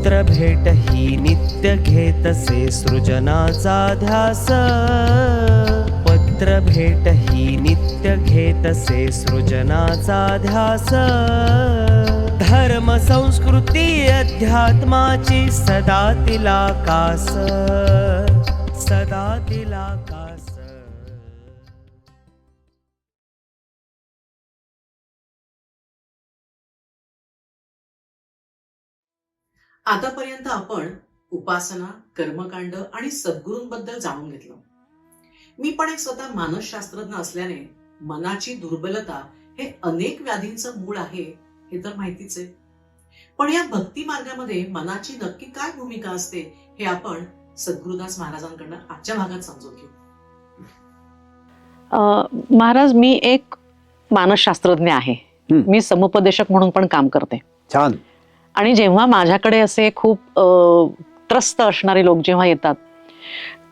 पत्र भेट ही नित्य घेतसे सृजनाचा ध्यास. पत्र भेट ही नित्य घेतसे सृजनाचा ध्यास. धर्म संस्कृती अध्यात्माची सदा तिला कास. सदा तिला आतापर्यंत आपण उपासना कर्मकांड आणि सद्गुरूंबद्दल जाणून घेतलं. मी पण एक स्वतः मानसशास्त्रज्ञ असल्याने मनाची दुर्बलता हे अनेक व्याधींचं मूळ आहे हे तर माहितीच आहे. पण या भक्ती मार्गामध्ये मनाची नक्की काय भूमिका असते हे आपण सद्गुरुदास महाराजांकडनं आजच्या भागात समजून घेऊ. अ, महाराज मी एक मानसशास्त्रज्ञ आहे. मी समुपदेशक म्हणून पण काम करते. छान. आणि जेव्हा माझ्याकडे असे खूप त्रस्त असणारे लोक जेव्हा येतात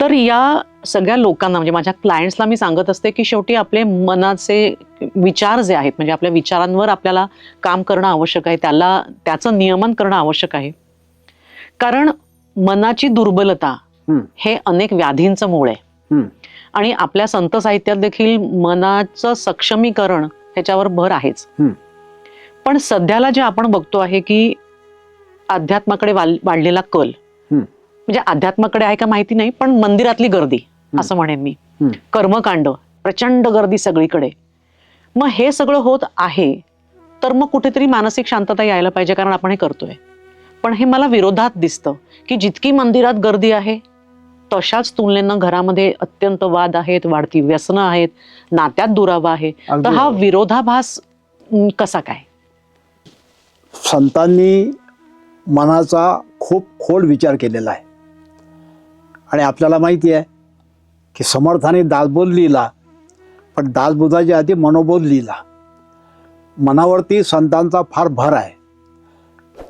तर या सगळ्या लोकांना म्हणजे माझ्या क्लायंट्सला मी सांगत असते की शेवटी आपले मनाचे विचार जे आहेत म्हणजे आपल्या विचारांवर आपल्याला काम करणं आवश्यक आहे त्याला त्याचं नियमन करणं आवश्यक आहे कारण मनाची दुर्बलता हं. अनेक व्याधींचं मूळ आहे. आणि आपल्या संत साहित्यात देखील मनाचं सक्षमीकरण ह्याच्यावर भर आहेच. पण सध्याला जे आपण बघतो आहे की अध्यात्माकडे वाढलेला कल. म्हणजे अध्यात्माकडे आहे का माहिती नाही पण मंदिरातली गर्दी. असं म्हणेन मी. कर्मकांड प्रचंड गर्दी सगळीकडे मग हे सगळं होत आहे तर मग कुठेतरी मानसिक शांतता यायला पाहिजे कारण आपण हे करतोय पण हे मला विरोधात दिसतं की जितकी मंदिरात गर्दी आहे तशाच तुलनेनं घरामध्ये अत्यंत वाद आहेत वाढती व्यसनं आहेत नात्यात दुरावा आहे तर हा. विरोधाभास कसा काय संतांनी मनाचा खूप खोल विचार केलेला आहे. आणि आपल्याला माहिती आहे की समर्थाने दासबोध लिहिला पण दासबोधाच्या आधी मनोबोध लिहिला. मनावरती संतांचा फार भर आहे.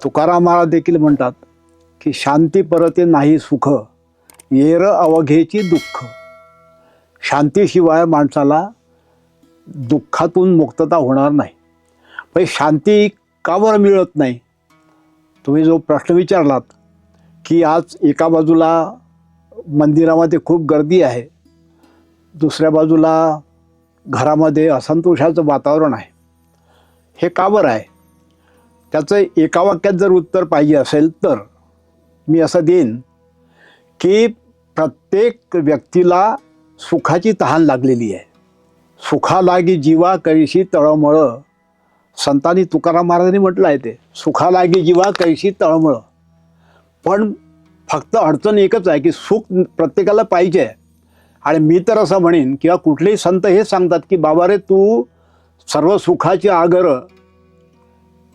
तुकाराम महाराज देखील म्हणतात की शांती परते नाही सुख येर अवघेची दुःख. शांतीशिवाय माणसाला दुःखातून मुक्तता होणार नाही. पण शांती का बरं मिळत नाही. तुम्ही जो प्रश्न विचारलात की आज एका बाजूला मंदिरामध्ये खूप गर्दी आहे दुसऱ्या बाजूला घरामध्ये असंतोषाचं वातावरण आहे हे का बरं आहे? त्याचं एका वाक्यात जर उत्तर पाहिजे असेल तर मी असं देईन की प्रत्येक व्यक्तीला सुखाची तहान लागलेली आहे. सुखा लागी जीवा कैशी तळमळं संतांनी तुकाराम महाराजांनी म्हटलं आहे ते सुखा लागी जीवा कैशी तळमळ. पण फक्त अडचण एकच आहे की सुख प्रत्येकाला पाहिजे. आणि मी तर असं म्हणेन किंवा कुठलेही संत हेच सांगतात की बाबा रे तू सर्व सुखाची आगर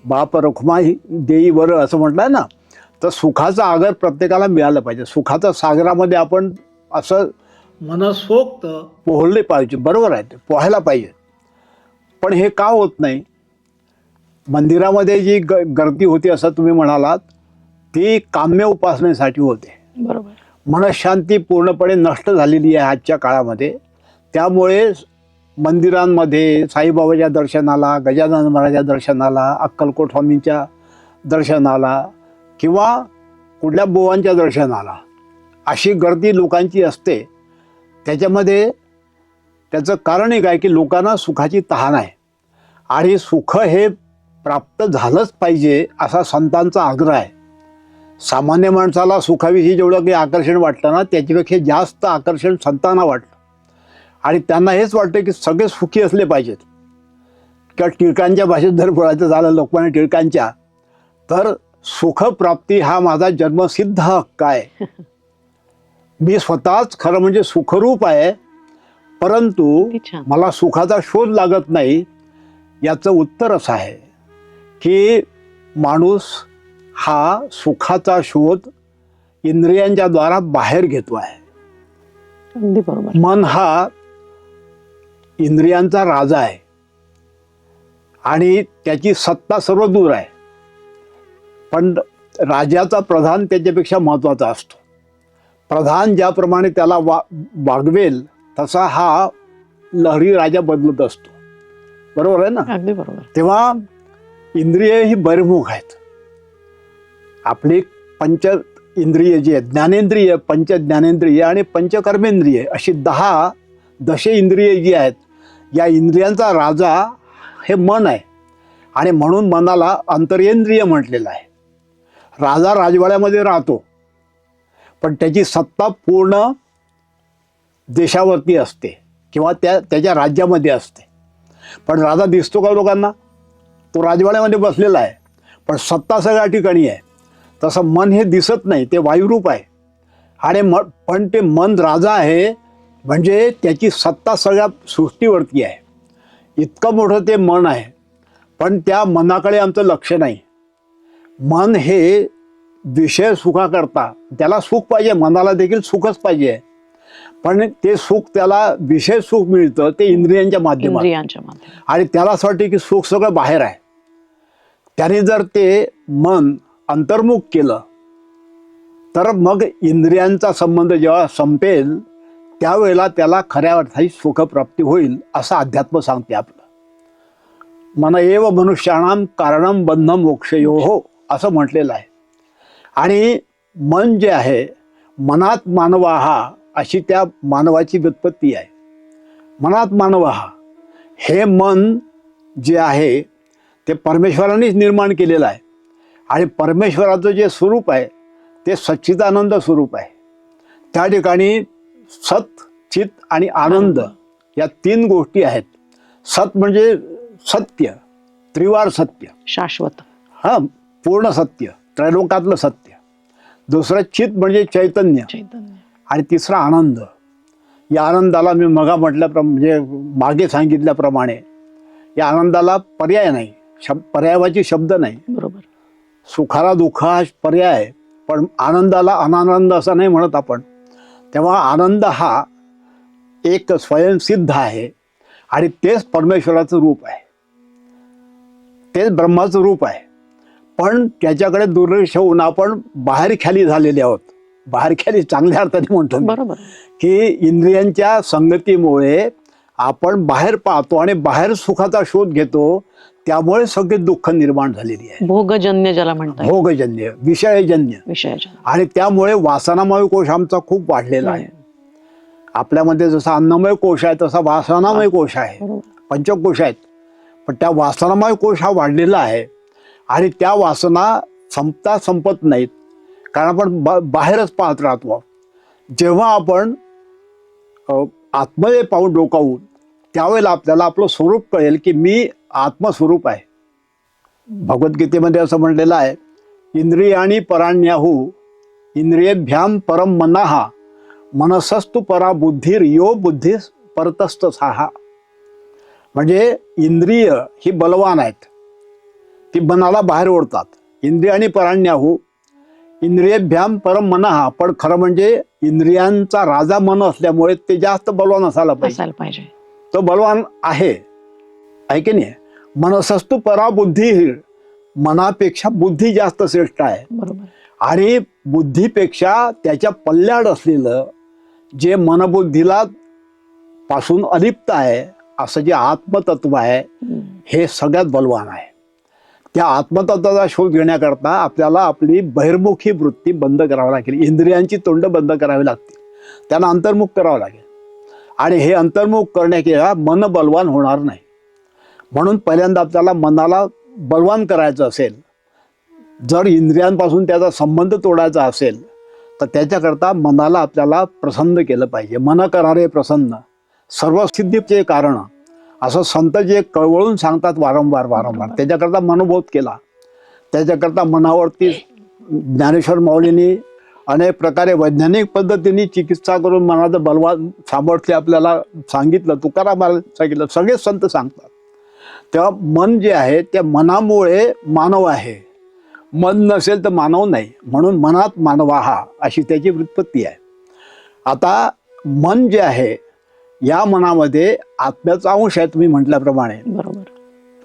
बाप रखुमा देई वर असं म्हटलंय ना. तर सुखाचा आगर प्रत्येकाला मिळालं पाहिजे. सुखाच्या सागरामध्ये आपण असं मनसोक्त पोहले पाहिजे. बरोबर आहे ते पोहायला पाहिजे. पण हे का होत नाही? मंदिरामध्ये जी ग गर्दी होती असं तुम्ही म्हणालात ती काम्य उपासनेसाठी होते. बरोबर. मनशांती पूर्णपणे नष्ट झालेली आहे आजच्या काळामध्ये. त्यामुळे मंदिरांमध्ये साईबाबाच्या दर्शनाला गजानन महाराजाच्या दर्शनाला अक्कलकोट स्वामींच्या दर्शनाला किंवा कुठल्या बुवांच्या दर्शनाला अशी गर्दी लोकांची असते. त्याच्यामध्ये त्याचं कारण एक आहे की लोकांना सुखाची तहान आहे. आणि सुख हे प्राप्त झालंच पाहिजे असा संतांचा आग्रह आहे. सामान्य माणसाला सुखाविषयी जेवढं काही आकर्षण वाटतं ना त्याच्यापेक्षा जास्त आकर्षण संतांना वाटतं आणि त्यांना हेच वाटतं की सगळे सुखी असले पाहिजेत. किंवा टिळकांच्या भाषेत जर बोलायचं झालं लोकमान्य टिळकांच्या तर सुखप्राप्ती हा माझा जन्मसिद्ध हक्क आहे मी स्वतःच खरं म्हणजे सुखरूप आहे परंतु मला सुखाचा शोध लागत नाही याचं उत्तर असं आहे. की माणूस हा सुखाचा शोध इंद्रियांच्या द्वारा बाहेर घेतो आहे. अगदी बरोबर. मन हा इंद्रियांचा राजा आहे. आणि त्याची सत्ता सर्व दूर आहे. पण राजाचा प्रधान त्याच्यापेक्षा महत्त्वाचा असतो. प्रधान ज्याप्रमाणे त्याला वा वागवेल तसा हा लहरी राजा बदलत असतो. बरोबर आहे ना? अगदी बरोबर. तेव्हा इंद्रिय ही बहिर्मुख आहेत. आपली पंच इंद्रिय जी आहेत ज्ञानेंद्रिय पंच ज्ञानेंद्रिय आणि पंचकर्मेंद्रिय अशी दहा दशे इंद्रिय जी आहेत या इंद्रियांचा राजा हे मन आहे. आणि म्हणून मनाला अंतरेंद्रिय म्हटलेलं आहे. राजा राजवाड्यामध्ये राहतो. पण त्याची सत्ता पूर्ण देशावरती असते किंवा त्या त्याच्या राज्यामध्ये असते. पण राजा दिसतो का लोकांना? तो राजवाड्यामध्ये बसलेला आहे. पण सत्ता सगळ्या ठिकाणी आहे. तसं मन हे दिसत नाही ते वायुरूप आहे. आणि म पण ते मन राजा आहे म्हणजे त्याची सत्ता सगळ्या सृष्टीवरती आहे. इतकं मोठं ते मन आहे पण त्या मनाकडे आमचं लक्ष नाही. मन हे विषय सुखाकरता त्याला सुख पाहिजे मनाला देखील सुखच पाहिजे. पण ते सुख त्याला विषय सुख मिळतं ते इंद्रियांच्या माध्यमात आणि त्याला असं वाटतं की सुख सगळं बाहेर आहे. त्याने जर ते मन अंतर्मुख केलं तर मग इंद्रियांचा संबंध जेव्हा संपेल त्यावेळेला त्याला खऱ्या अर्थाची सुखप्राप्ती होईल असं अध्यात्म सांगते आपलं. मन एव मनुष्याणाम कारणम बंधम मोक्षयो हो असं म्हटलेलं आहे. आणि मन जे आहे मनात मानवा हा अशी त्या मानवाची व्युत्पत्ती आहे. मनात मानवा हा हे मन जे आहे ते परमेश्वरानेच निर्माण केलेलं आहे. आणि परमेश्वराचं जे स्वरूप आहे ते सच्चिदानंद स्वरूप आहे. त्या ठिकाणी सत चित आणि आनंद या तीन गोष्टी आहेत. सत म्हणजे सत्य त्रिवार सत्य. शाश्वत. हां पूर्ण सत्य त्रैलोकातलं सत्य. दुसरं चित म्हणजे चैतन्य. चैतन्य. आणि तिसरा आनंद. या आनंदाला मी मगा म्हटल्याप्रमाणे म्हणजे मागे सांगितल्याप्रमाणे या आनंदाला पर्याय नाही. शब पर्यायाची शब्द नाही. बरोबर. सुखाला दुःख हा पर्याय आहे पण आनंदाला अनानंद असं नाही म्हणत आपण. तेव्हा आनंद हा एक स्वयंसिद्ध आहे आणि तेच परमेश्वराचं रूप आहे. तेच ब्रह्माचं रूप आहे. पण त्याच्याकडे दुर्लक्ष होऊन आपण बाहेर ख्याली झालेले आहोत. बाहेर ख्याली चांगल्या अर्थाने म्हणतो. बरोबर. की इंद्रियांच्या संगतीमुळे आपण बाहेर पाहतो आणि बाहेर सुखाचा शोध घेतो त्यामुळे सगळे दुःख निर्माण झालेली आहे. भोगजन्य ज्याला म्हणतात. भोगजन्य विषयजन्य. विषयाच्या आणि त्यामुळे वासनामय कोश आमचा खूप वाढलेला आहे. आपल्यामध्ये जसा अन्नमय कोश आहे तसा वासनामय कोश आहे. पंचकोश आहेत. पण त्या वासनामय कोश हा वाढलेला आहे. आणि त्या वासना संपता संपत नाहीत. कारण आपण बा बाहेरच पाहत राहतो. जेव्हा आपण आतमध्ये पाहून डोकावून त्यावेळेला आपल्याला आपलं स्वरूप कळेल की मी आत्मस्वरूप आहे. भगवद्गीतेमध्ये असं म्हणलेलं आहे इंद्रियाणी पराण्याहू इंद्रियभ्याम परम मनाहा मनसस्तु परा बुद्धीर यो बुद्धी परतस्त साहा म्हणजे इंद्रिय ही बलवान आहेत. ती मनाला बाहेर ओढतात. इंद्रिय आणि पराण्याहू इंद्रियभ्याम परम मनहा पण खरं म्हणजे इंद्रियांचा राजा मन असल्यामुळे ते जास्त बलवान असायला असायला पाहिजे. तो बलवान आहे. आहे की नाही? मनसस्तु परा बुद्धी मनापेक्षा बुद्धी जास्त श्रेष्ठ आहे. बरोबर. आणि बुद्धीपेक्षा त्याच्या पल्ल्याड असलेलं जे मनबुद्धीला पासून अलिप्त आहे असं जे आत्मतत्व आहे. हे सगळ्यात बलवान आहे. त्या आत्मतत्वाचा शोध घेण्याकरता आपल्याला आपली बहिर्मुखी वृत्ती बंद करावी लागेल. इंद्रियांची तोंड बंद करावी लागतील. त्यांना अंतर्मुख करावं लागेल. आणि हे अंतर्मुख करण्याकेळा मन बलवान होणार नाही. म्हणून पहिल्यांदा आपल्याला मनाला बलवान करायचं असेल जर इंद्रियांपासून त्याचा संबंध तोडायचा असेल तर त्याच्याकरता मनाला आपल्याला प्रसन्न केलं पाहिजे. मन करारे प्रसन्न. सर्व सिद्धीचे कारण. असं संत जे कळवळून सांगतात वारंवार वारंवार. त्याच्याकरता मनोबोध केला. त्याच्याकरता मनावरती ज्ञानेश्वर माऊलींनी अनेक प्रकारे वैज्ञानिक पद्धतीने चिकित्सा करून मनाचं बलवान सामर्थ्य आपल्याला सांगितलं. तुकाराम सांगितलं. सगळेच संत सांगतात. तेव्हा मन जे आहे त्या मनामुळे मानव आहे. मन नसेल तर मानव नाही. म्हणून मनात मानवा हा अशी त्याची व्युत्पत्ती आहे. आता मन जे आहे या मनामध्ये आत्म्याचा अंश आहे तुम्ही म्हटल्याप्रमाणे. बरोबर.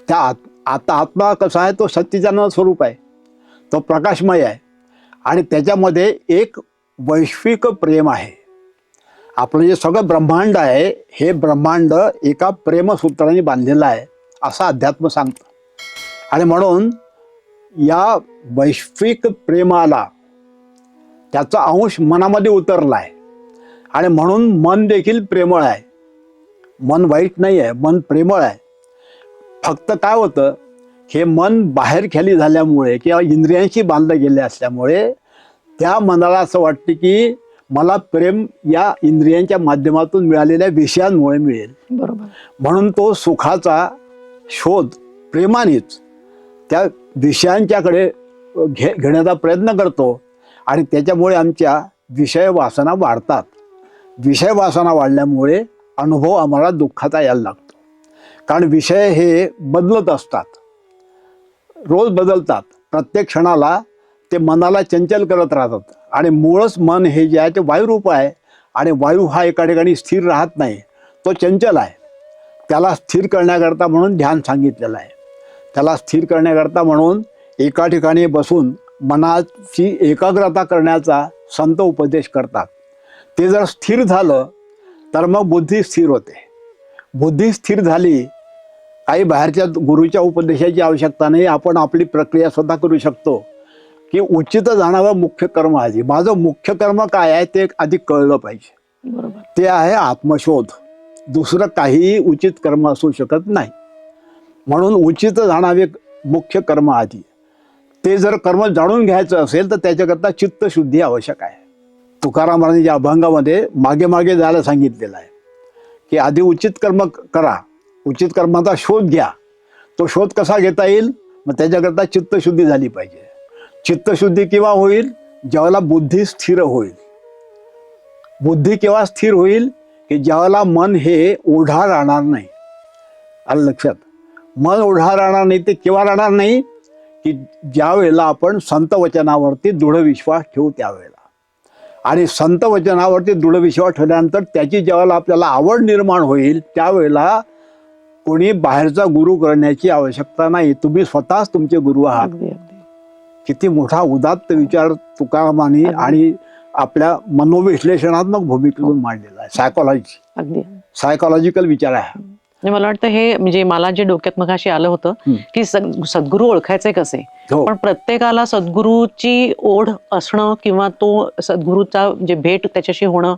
त्या आत आता आत्मा कसा आहे तो सच्चिदानंद स्वरूप आहे. तो प्रकाशमय आहे. आणि त्याच्यामध्ये एक वैश्विक प्रेम आहे. आपलं जे सगळं ब्रह्मांड आहे हे ब्रह्मांड एका प्रेमसूत्राने बांधलेलं आहे असं अध्यात्म सांगतं. आणि म्हणून या वैश्विक प्रेमाला त्याचा अंश मनामध्ये उतरला आहे आणि म्हणून मन देखील प्रेमळ आहे. मन वाईट नाही आहे मन प्रेमळ आहे. फक्त काय होतं हे मन बाहेर खाली झाल्यामुळे किंवा इंद्रियांशी बांधलं गेले असल्यामुळे त्या मनाला असं वाटते की मला प्रेम या इंद्रियांच्या माध्यमातून मिळालेल्या विषयांमुळे मिळेल. बरोबर. म्हणून तो सुखाचा शोध प्रेमानेच त्या विषयांच्याकडे घे घेण्याचा प्रयत्न करतो आणि त्याच्यामुळे आमच्या विषय वासना वाढतात. विषय वासना वाढल्यामुळे अनुभव आम्हाला दुःखाचा यायला लागतो. कारण विषय हे बदलत असतात. रोज बदलतात. प्रत्येक क्षणाला ते मनाला चंचल करत राहतात. आणि मूळच मन हे जे आहे ते वायुरूप आहे. आणि वायू हा एका ठिकाणी स्थिर राहत नाही. तो चंचल आहे. त्याला स्थिर करण्याकरता म्हणून ध्यान सांगितलेलं आहे. त्याला स्थिर करण्याकरता म्हणून एका ठिकाणी बसून मनाची एकाग्रता करण्याचा संत उपदेश करतात. ते जर स्थिर झालं तर मग बुद्धी स्थिर होते. बुद्धी स्थिर झाली काही बाहेरच्या गुरुच्या उपदेशाची आवश्यकता नाही. आपण आपली प्रक्रिया स्वतः करू शकतो. की उचित जाणावं मुख्य कर्म आधी. माझं मुख्य कर्म काय आहे ते आधी कळलं पाहिजे. बरोबर. ते आहे आत्मशोध. दुसरं काहीही उचित कर्म असू शकत नाही. म्हणून उचित जाणावे मुख्य कर्म आधी. ते जर कर्म जाणून घ्यायचं असेल तर त्याच्याकरता चित्तशुद्धी आवश्यक आहे. तुकाराम महाराजांच्या अभंगामध्ये मागे मागे जायला सांगितलेलं आहे. की आधी उचित कर्म करा. उचित कर्माचा शोध घ्या. तो शोध कसा घेता येईल? मग त्याच्याकरता चित्तशुद्धी झाली पाहिजे. चित्तशुद्धी केव्हा होईल? ज्यावेळेला बुद्धी स्थिर होईल. बुद्धी केव्हा स्थिर होईल? की ज्यावेळेला मन हे ओढा राहणार नाही. आलं लक्षात? मन ओढा राहणार नाही ते केव्हा राहणार नाही? की ज्या वेळेला आपण संत वचनावरती दृढ विश्वास ठेवू त्यावेळेला. आणि संत वचनावरती दृढ विश्वास ठेवल्यानंतर त्याची ज्यावेळेला आपल्याला आवड निर्माण होईल त्यावेळेला कोणी बाहेरचा गुरु करण्याची आवश्यकता नाही. तुम्ही स्वतःच तुमचे गुरु आहात. किती मोठा उदात्त विचार तुकारामाने. आणि आपल्या मनोविश्लेषणात्मक भूमिकेतून मांडलेला आहे. सायकॉलॉजी अगदी. सायकॉलॉजिकल विचार आहे. मला वाटतं हे म्हणजे मला जे डोक्यात मग अशी आलं होतं. की सद- सद्गुरू ओळखायचे कसे? हो. पण प्रत्येकाला सद्गुरूची ओढ असणं किंवा तो सद्गुरूचा म्हणजे भेट त्याच्याशी होणं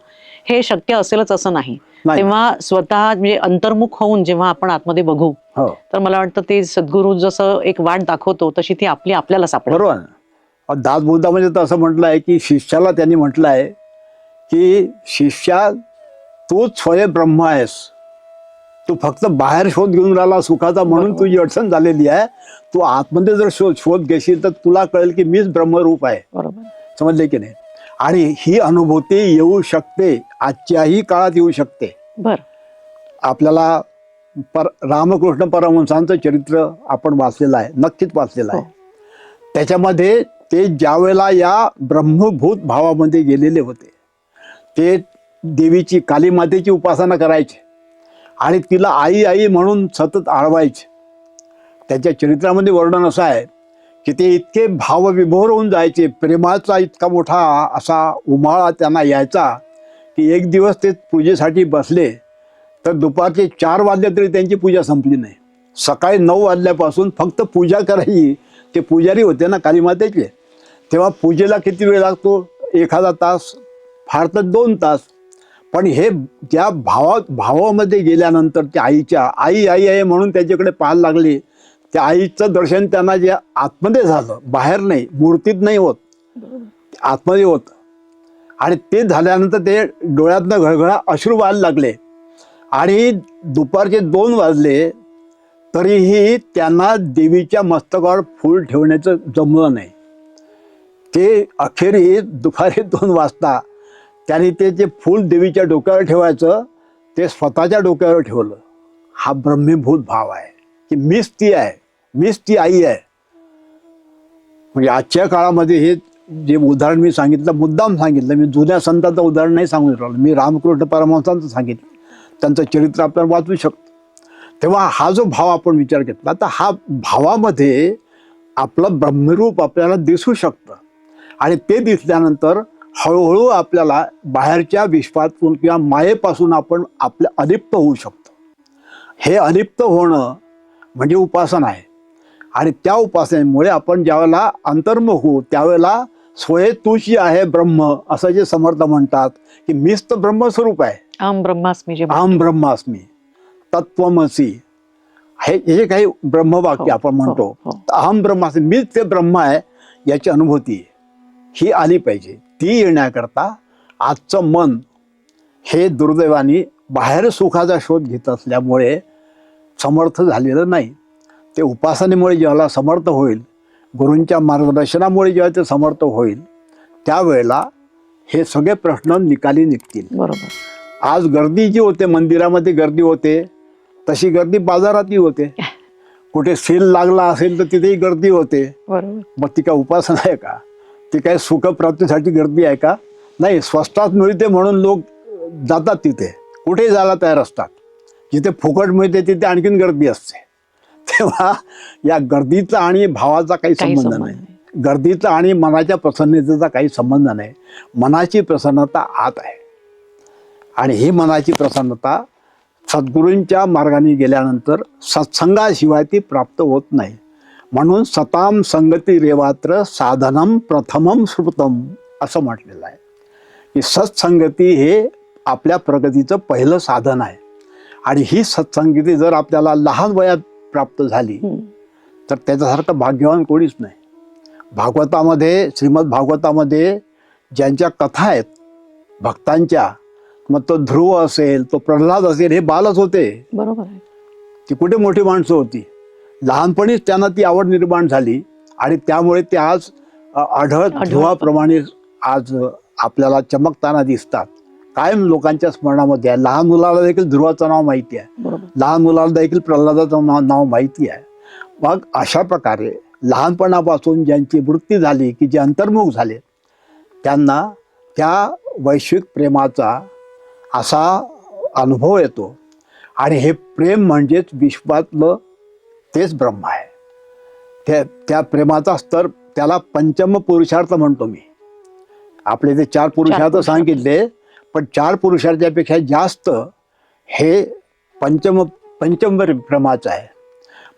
हे शक्य असेलच असं नाही. तेव्हा स्वतः म्हणजे अंतर्मुख होऊन जेव्हा आपण आतमध्ये बघू हो. तर मला वाटतं ते सद्गुरू जसं एक वाट दाखवतो तशी ती आपली आपल्याला सापडेल बरोबर दास बुद्धामध्ये तर असं म्हटलं आहे की शिष्याला त्यांनी म्हटलं आहे की शिष्या तूच स्वयं ब्रह्म आहेस. तू फक्त बाहेर शोध घेऊन राहिला सुखाचा म्हणून. तुझी अडचण झालेली आहे. तू आतमध्ये जर शोध शोध घेशील तर तुला कळेल की मीच ब्रह्मरूप आहे. बरोबर. समजले की नाही? आणि ही अनुभूती येऊ शकते आजच्याही काळात येऊ शकते. बर. आपल्याला पर रामकृष्ण परमहंसांचं चरित्र आपण वाचलेलं आहे नक्कीच वाचलेलं आहे. हो. त्याच्यामध्ये ते ज्या वेळेला या ब्रह्मभूत भावामध्ये गेलेले होते ते देवीची काली मातेची उपासना करायचे आणि तिला आई आई म्हणून सतत आळवायचे. त्याच्या चरित्रामध्ये वर्णन असं आहे की ते इतके भावविभोर होऊन जायचे प्रेमाचा इतका मोठा असा उमाळा त्यांना यायचा की एक दिवस ते पूजेसाठी बसले तर दुपारचे चार वाजले तरी त्यांची पूजा संपली नाही. सकाळी नऊ वाजल्यापासून फक्त पूजा करायची ते पुजारी होते ना कालीमातेचे. तेव्हा पूजेला किती वेळ लागतो? एखादा तास फार तर दोन तास. पण हे त्या भावा भावामध्ये गेल्यानंतर त्या आईच्या आई आई आहे म्हणून त्याच्याकडे पाहायला लागले त्या आईचं दर्शन त्यांना जे आतमध्ये झालं बाहेर नाही मूर्तीत नाही होत. आतमध्ये होत. आणि ते झाल्यानंतर ते डोळ्यातनं घळघळा अश्रू व्हायला लागले. आणि दुपारचे दोन वाजले तरीही त्यांना देवीच्या मस्तकावर फूल ठेवण्याचं जमलं नाही. ते अखेरी दुपारी दोन वाजता त्यांनी ते जे फूल देवीच्या डोक्यावर ठेवायचं ते स्वतःच्या डोक्यावर ठेवलं. हा ब्रह्मीभूत भाव आहे. की मीच ती आहे. मीच ती आई आहे. म्हणजे आजच्या काळामध्ये हे जे उदाहरण मी सांगितलं मुद्दाम सांगितलं मी जुन्या संतांचं उदाहरण नाही सांगू शकलो. मी रामकृष्ण परमहंसांचं सांगितलं. त्यांचं चरित्र आपण वाचू शकतो. तेव्हा हा जो भाव आपण विचार घेतला तर हा भावामध्ये आपलं ब्रह्मरूप आपल्याला दिसू शकतं. आणि ते दिसल्यानंतर हळूहळू आपल्याला बाहेरच्या विश्वातून किंवा मायेपासून आपण आपल्या अलिप्त होऊ शकतो. हे अलिप्त होणं म्हणजे उपासना आहे. आणि त्या उपासनेमुळे आपण ज्यावेळेला अंतर्मुख होऊ त्यावेळेला स्वये तूची आहे ब्रह्म असं जे समर्थ म्हणतात की मीच तर ब्रह्मस्वरूप आहे. आम ब्रह्मास्मी जे अहम ब्रह्मास्मी. तत्वमसी हे हे जे काही ब्रह्मवाक्य हो, आपण म्हणतो हो, हो. तर अहम ब्रह्मास्मी मीच ते ब्रह्म आहे याची अनुभूती ही आली पाहिजे. ती येण्याकरता आजचं मन हे दुर्दैवाने बाहेर सुखाचा शोध घेत असल्यामुळे समर्थ झालेलं नाही. ते उपासनेमुळे जेव्हा समर्थ होईल गुरूंच्या मार्गदर्शनामुळे जेव्हा ते समर्थ होईल त्यावेळेला हे सगळे प्रश्न निकाली निघतील. बरोबर. आज गर्दी जी होते मंदिरामध्ये गर्दी होते तशी गर्दी बाजारातही होते. कुठे सेल लागला असेल तर तिथेही गर्दी होते. मग ती काय उपासना आहे का? ती काय सुखप्राप्तीसाठी गर्दी आहे का? नाही स्वस्तात मिळते म्हणून लोक जातात तिथे. कुठेही जायला तयार असतात. जिथे फुकट मिळते तिथे आणखीन गर्दी असते. तेव्हा या गर्दीचा आणि भावाचा काही संबंध नाही. गर्दीचा आणि मनाच्या प्रसन्नतेचा काही संबंध नाही. मनाची प्रसन्नता आत आहे. आणि ही मनाची प्रसन्नता सद्गुरूंच्या मार्गाने गेल्यानंतर सत्संगाशिवाय ती प्राप्त होत नाही. म्हणून सताम संगती रेवात्र साधनम प्रथमम श्रुतम असं म्हटलेलं आहे. की सत्संगती हे आपल्या प्रगतीचं पहिलं साधन आहे. आणि ही सत्संगती जर आपल्याला लहान वयात प्राप्त झाली. तर त्याच्यासारखं भाग्यवान कोणीच नाही. भागवतामध्ये श्रीमद भागवतामध्ये ज्यांच्या कथा आहेत भक्तांच्या मग तो ध्रुव असेल तो प्रल्हाद असेल हे बालच होते. बरोबर आहे. ती कुठे मोठी माणसं होती? लहानपणीच त्यांना ती आवड निर्माण झाली आणि त्यामुळे ते आज आढळत. ध्रुवाप्रमाणे आज आपल्याला चमकताना दिसतात. कायम लोकांच्या स्मरणामध्ये आहे. लहान मुलाला देखील ध्रुवाचं नाव माहिती आहे. लहान मुलाला देखील प्रल्हादाचं नाव नाव माहिती आहे. मग अशा प्रकारे लहानपणापासून ज्यांची वृत्ती झाली की जे अंतर्मुख झाले त्यांना त्या वैश्विक प्रेमाचा असा अनुभव येतो. आणि हे प्रेम म्हणजेच विश्वातलं तेच ब्रह्म आहे. त्या त्या प्रेमाचा स्तर त्याला पंचम पुरुषार्थ म्हणतो मी. आपले ते चार पुरुषार्थ पुरुषार्थ. सांगितले पण चार पुरुषार्थापेक्षा जास्त हे पंचम पंचम प्रेमाचं आहे.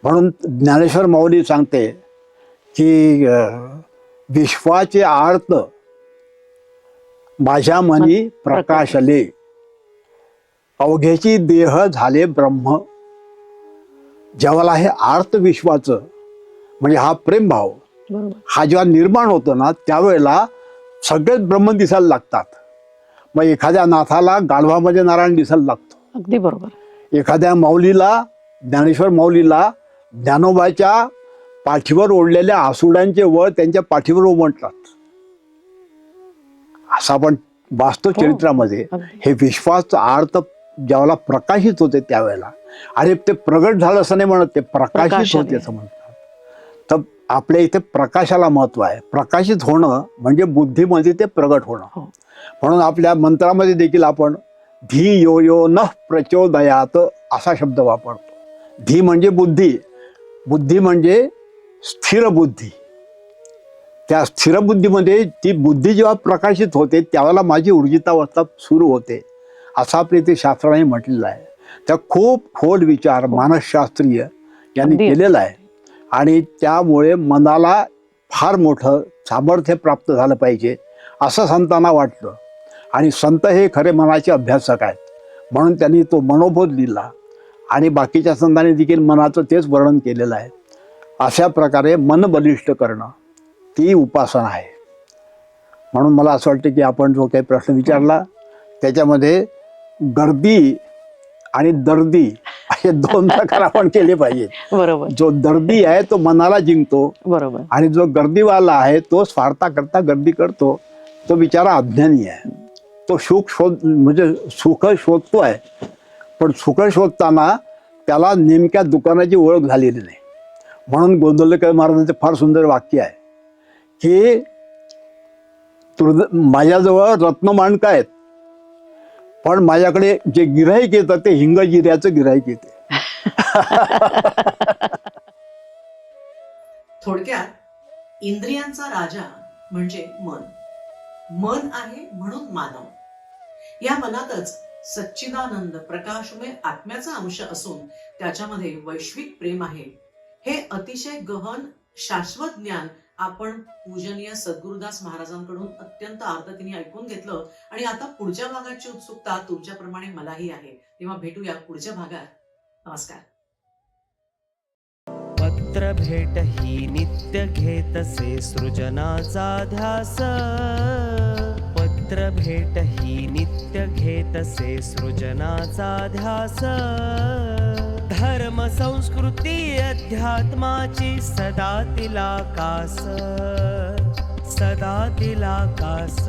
म्हणून ज्ञानेश्वर माऊली सांगते की विश्वाचे आर्त माझ्या मनी प्रकाशले. अवघ्याची देह झाले ब्रह्म. जेव्हा हे आर्त विश्वाचं म्हणजे हा प्रेमभाव हा जेव्हा निर्माण होतो ना त्यावेळेला सगळेच ब्रह्म दिसायला लागतात. मग एखाद्या नाथाला गाढवामध्ये नारायण दिसायला लागतो अगदी बरोबर एखाद्या माऊलीला ज्ञानेश्वर माऊलीला ज्ञानोबाच्या पाठीवर ओढलेल्या आसुडांचे वळ त्यांच्या पाठीवर उमटतात असं आपण वास्तव हो. चरित्रामध्ये अगदी. हे विश्वासचं अर्थ ज्यावेळेला प्रकाशित होते त्यावेळेला आणि ते प्रगट झालं असं नाही म्हणत ते प्रकाशित प्रकाशाने. होते असं म्हणतात तर आपल्या इथे प्रकाशाला महत्त्व आहे प्रकाशित होणं म्हणजे बुद्धीमध्ये ते प्रगट होणं हो. म्हणून आपल्या मंत्रामध्ये देखील आपण धी यो यो न प्रचोदयात असा शब्द वापरतो. धी म्हणजे बुद्धी बुद्धी म्हणजे स्थिर बुद्धी. त्या स्थिर बुद्धीमध्ये ती बुद्धी जेव्हा प्रकाशित होते त्यावेळेला माझी ऊर्जितावस्था सुरू होते असं आपल्या इथे शास्त्राने म्हटलेलं आहे. त्या खूप खोल विचार मानसशास्त्रीय यांनी. केलेला आहे. आणि त्यामुळे मनाला फार मोठं सामर्थ्य प्राप्त झालं पाहिजे असं संतांना वाटलं आणि संत हे खरे मनाचे अभ्यासक आहेत. म्हणून त्यांनी तो मनोबोध लिहिला. आणि बाकीच्या संतांनी देखील मनाचं तेच वर्णन केलेलं आहे. अशा प्रकारे मन बलिष्ठ करणं ती उपासना आहे. म्हणून मला असं वाटतं की आपण जो काही प्रश्न विचारला त्याच्यामध्ये गर्दी आणि दर्दी असे दोन प्रकार आपण केले पाहिजेत बरोबर. जो दर्दी आहे तो मनाला जिंकतो बरोबर. आणि जो गर्दीवाला आहे तो स्वार्थाकरता गर्दी करतो तो बिचारा अज्ञानी आहे. तो सुख शोध म्हणजे सुख शोधतो आहे पण सुख शोधताना त्याला नेमक्या दुकानाची ओळख झालेली नाही. म्हणून गोंदवलेकर महाराजांचं फार सुंदर वाक्य आहे की तुर्द माझ्याजवळ रत्नमाणकं आहेत पण माझ्याकडे जे गिराईक येतात ते हिंगजिऱ्याचं गिराईक येते. थोडक्यात इंद्रियांचा राजा म्हणजे मन. मन आहे म्हणून मानव. या मनातच सच्चिदानंद प्रकाशमय आत्म्याचा अंश असून त्याच्यामध्ये वैश्विक प्रेम आहे. हे अतिशय गहन शाश्वत ज्ञान आपण पूजनीय सद्गुरुदास महाराजांकडून अत्यंत आर्दतीने ऐकून घेतलं आणि आता पुढच्या भागाची उत्सुकता तुमच्याप्रमाणे मलाही आहे. तेव्हा भेटूया पुढच्या भागात. नमस्कार. पत्र भेट ही नित्य घेतसे सृजनाचा ध्यास. पत्र भेट ही नित्य घेतसे सृजनाचा ध्यास. धर्म संस्कृती अध्यात्माची सदा तिला कास. सदा तिला कास.